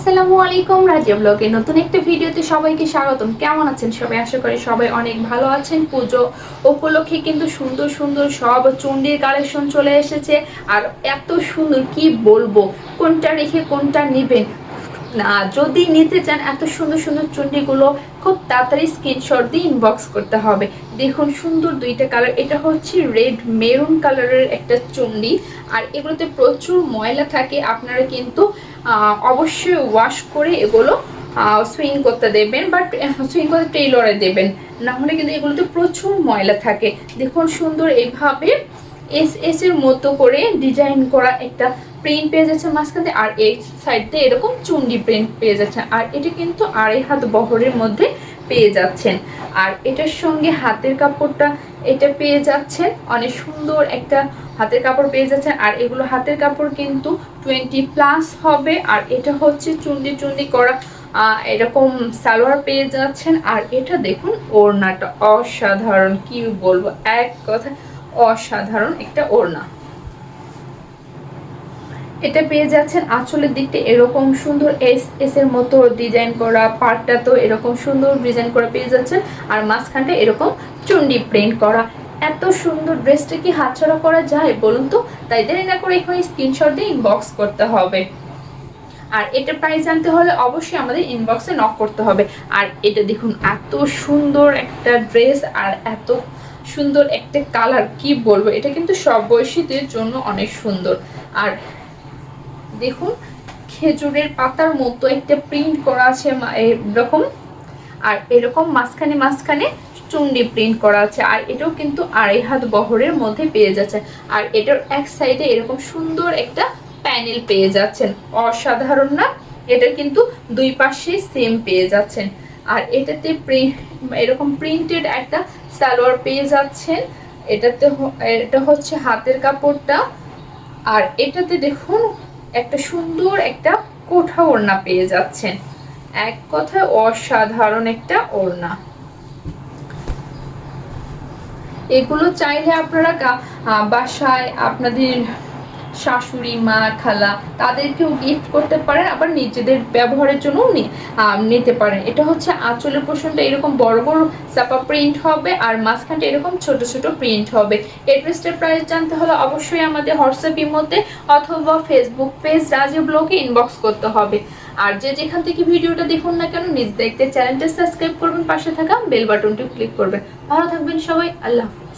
আসসালামু আলাইকুম, রাজিয়া ব্লগে নতুন একটা ভিডিওতে সবাইকে স্বাগতম। কেমন আছেন সবাই? আশা করি সবাই অনেক ভালো আছেন। পুজো উপলক্ষে কিন্তু সুন্দর সুন্দর সব চণ্ডীর কালেকশন চলে এসেছে। আর এত সুন্দর কি বলব? কোনটা রেখে কোনটা নেবেন? না, যদি নিতে চান এত সুন্দর সুন্দর চুন্ডিগুলো খুব তাড়াতাড়ি স্ক্রিনশট দিয়ে ইনবক্স করতে হবে। দেখুন, সুন্দর দুইটা কালার এটা হচ্ছে রেড মেরুন কালারের একটা চুন্ডি আর এগুলোতে প্রচুর ময়লা থাকে। আপনারা কিন্তু অবশ্যই ওয়াশ করে এগুলো সুইং করতে দেবেন বাট সুইং করতে টেইলরে দেবেন। না হলে কিন্তু এগুলোতে প্রচুর ময়লা থাকে। দেখুন সুন্দর এইভাবে এস এস এর মতো করে ডিজাইন করা একটা প্রিন্ট পেয়ে যাচ্ছে মাঝখানে, আর এই সাইডতে এরকম চুন্ডি প্রিন্ট পেয়ে যাচ্ছে। আর এটা কিন্তু আড়াই হাত বহরের মধ্যে পেয়ে যাচ্ছেন। আর এটার সঙ্গে হাতের কাপড়টা, এটা পেয়ে যাচ্ছেন। অনেক সুন্দর একটা হাতের কাপড় পেয়ে যাচ্ছেন। আর এগুলো হাতের কাপড় কিন্তু টোয়েন্টি প্লাস হবে। আর এটা হচ্ছে চুন্ডি চুন্ডি করা এরকম সালোয়ার পেয়ে যাচ্ছেন। আর এটা দেখুন, ওড়নাটা অসাধারণ। কি বলব? এক কথা অসাধারণ একটা ওড়না। এটা পেয়ে যাচ্ছেন আঁচলের দিকটা এরকম সুন্দর এস এস এর মতো ডিজাইন করা পার্টটা তো এরকম সুন্দর ডিজাইন করা পেয়ে যাচ্ছেন। আর মাঝখানটা এরকম চুন্ডি প্রিন্ট করা। এত সুন্দর ড্রেসটা কি হাতছাড়া করা যায় বলুন তো? তাই দেরি না করে এখানে স্ক্রিনশট দিয়ে ইনবক্স করতে হবে। আর এটা প্রাইস জানতে হলে অবশ্যই আমাদের ইনবক্সে নক করতে হবে। আর এটা দেখুন, এত সুন্দর একটা ড্রেস আর এত সুন্দর একটা কালার কি বলব? এটা কিন্তু সব বয়সীদের জন্য অনেক সুন্দর। আর দেখুন, খেজুরের পাতার মতো একটা প্রিন্ট করা আছে এরকম, আর এরকম মাঝখানে মাঝখানে চুন্ডি প্রিন্ট করা আছে, আর এটাও কিন্তু আড়াই হাত বহরের মধ্যে পেয়ে যাচ্ছে আর এটার এক সাইডে এরকম সুন্দর একটা প্যানেল পেয়ে যাচ্ছেন। অসাধারণ না? এটার কিন্তু দুই পাশে সেম পেয়ে যাচ্ছেন। আর এটাতে প্রিন্ট এরকম প্রিন্টেড একটা সালোয়ার পেয়ে যাচ্ছেন। এটাতে এটা হচ্ছে হাতের কাপড়টা। আর এটাতে দেখুন একটা সুন্দর একটা কোঠা ওড়না পেয়ে যাচ্ছেন। এক কথায় অসাধারণ একটা ওড়না। এগুলো চাইলে আপনারা বাসায় আপনাদের শাশুড়ি, মা, খালা তাদেরকেও গিফট করতে পারেন, আবার নিজেদের ব্যবহারের জন্যও নিতে পারেন। এটা হচ্ছে আঁচলের পোষণটা এরকম বড় বড় চাপা প্রিন্ট হবে আর মাঝখানটা এরকম ছোট ছোট প্রিন্ট হবে। এই ড্রেসটার প্রাইস জানতে হলে অবশ্যই আমাদের হোয়াটসঅ্যাপ মধ্যে অথবা ফেসবুক পেজ রাজীব ব্লগে ইনবক্স করতে হবে। আর যে যেখান থেকে ভিডিওটা দেখুন না কেন, নিজ দেখতে চ্যানেলটা সাবস্ক্রাইব করবেন, পাশে থাকা বেল বাটনটি ক্লিক করবেন। ভালো থাকবেন সবাই, আল্লাহ হাফিজ।